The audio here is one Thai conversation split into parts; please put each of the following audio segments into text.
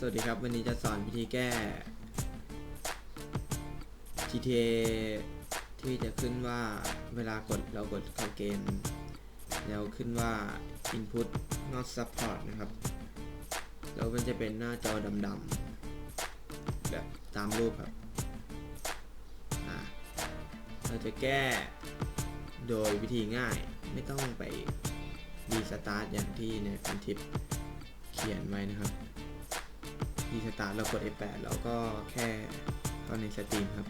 สวัสดีครับ วันนี้จะสอนวิธีแก้ GTA ที่จะขึ้นว่าเวลากดเรากดเข้าเกม แล้วขึ้นว่า input not support นะครับ แล้วมันจะเป็นหน้าจอดำๆแบบตามรูปครับ เราจะแก้โดยวิธีง่ายไม่ต้องไปรีสตาร์ทอย่างที่ในพันทิปเขียนไว้นะครับ รีสตาร์ทเรากด F8 แล้วก็แค่เข้าในสตรีมครับ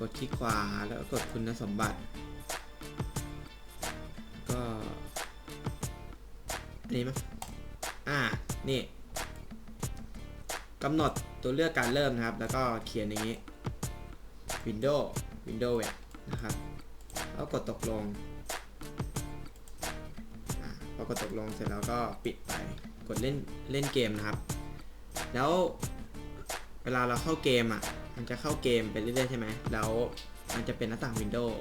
กดคลิกขวาแล้วก็กดคุณสมบัติ ก็อันนี้มั้ยอ่า นี่กำหนดตัวเลือกการเริ่มนะครับ แล้วก็เขียนอย่างนี้ Windows Windows Web นะครับ แล้วกดตกลงอ่าพอกดตกลงเสร็จแล้วก็ปิดไป กดเล่นเล่นเกมนะครับ แล้วเวลาเราเข้าเกมอะ มันจะเข้าเกมไปเรื่อยๆใช่ไหม แล้วมันจะเป็นหน้าต่างวินโดว์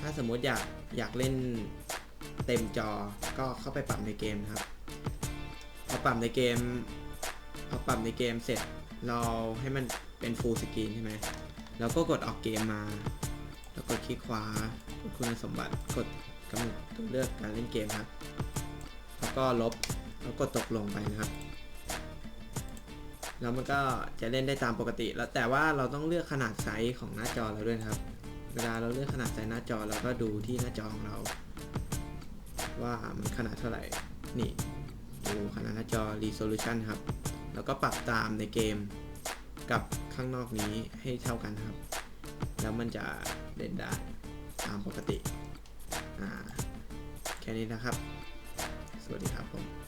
ถ้าสมมติอยากอยากเล่นเต็มจอ ก็เข้าไปปรับในเกมนะครับ พอปรับในเกม พอปรับในเกมเสร็จ เราให้มันเป็นฟูลสกรีนใช่ไหม แล้วก็กดออกเกมมา แล้วกดคลิกขวา คุณสมบัติ กดกำหนดตัวเลือกการเล่นเกมครับ แล้วก็ลบ แล้วกดตกลงไปนะครับ แล้วมันก็จะเล่นได้ตามปกติ แล้วแต่ว่าเราต้องเลือกขนาดไซส์ของหน้าจอเราด้วยนะครับ เวลาเราเลือกขนาดไซส์หน้าจอเราก็ดูที่หน้าจอของเรา ว่ามันขนาดเท่าไหร่ นี่ดูขนาดหน้าจอ resolution ครับ แล้วก็ปรับตามในเกมกับข้างนอกนี้ให้เท่ากันครับ แล้วมันจะเล่นได้ตามปกติ อ่า แค่นี้นะครับ สวัสดีครับผม